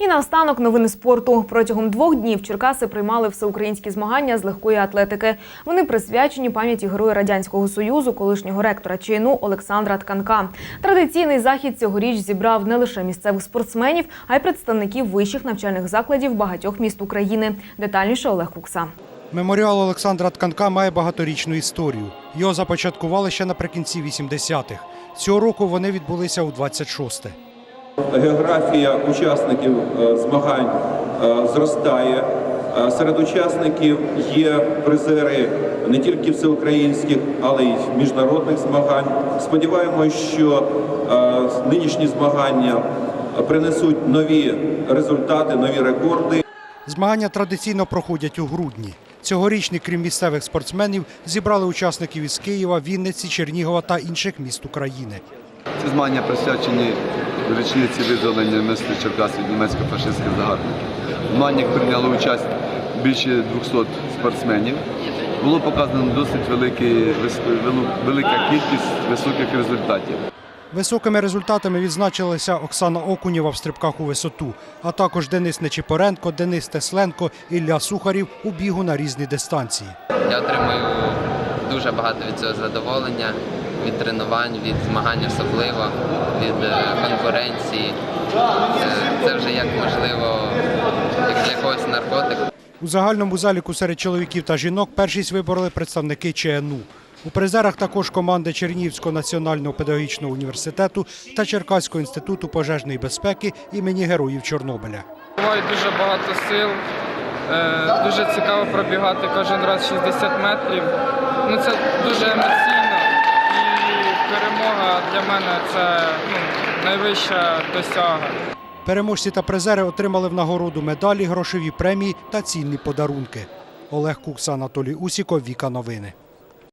І наостанок новини спорту. Протягом двох днів Черкаси приймали всеукраїнські змагання з легкої атлетики. Вони присвячені пам'яті героя радянського союзу, колишнього ректора ЧНУ Олександра Тканка. Традиційний захід цьогоріч зібрав не лише місцевих спортсменів, а й представників вищих навчальних закладів багатьох міст України. Детальніше Олег Кукса. Меморіал Олександра Тканка має багаторічну історію. Його започаткували ще наприкінці 80-х. Цього року вони відбулися у 26-те. Географія учасників е, змагань е, зростає. Е, Серед учасників є призери не тільки всеукраїнських, але й міжнародних змагань. Сподіваємось, що нинішні змагання принесуть нові результати, нові рекорди. Змагання традиційно проходять у грудні. Цьогорічні, крім місцевих спортсменів, зібрали учасників із Києва, Вінниці, Чернігова та інших міст України. Ці змагання присвячені річниці визволення міста Черкас від німецько-фашистських загарбників. В змаганнях прийняли участь більше 200 спортсменів. Було показано досить великий, велика кількість високих результатів. Високими результатами відзначилися Оксана Окунєва в стрибках у висоту, а також Денис Нечипоренко, Денис Тесленко, Ілля Сухарів у бігу на різні дистанції. Я отримую дуже багато від цього задоволення, від тренувань, від змагань особливо, від е, конкуренції. Е, Це вже як можливо, як для когось наркотик. У загальному заліку серед чоловіків та жінок першість вибороли представники ЧНУ. У призерах також команди Чернігівського національного педагогічного університету та Черкаського інституту пожежної безпеки імені Героїв Чорнобиля. Буває дуже багато сил. Е, Дуже цікаво пробігати кожен раз 60 метрів. Ну це дуже емоційно. Для мене це ну, найвища досяга. Переможці та призери отримали в нагороду медалі, грошові премії та цінні подарунки. Олег Кукс, Анатолій Усіков, Віка Новини.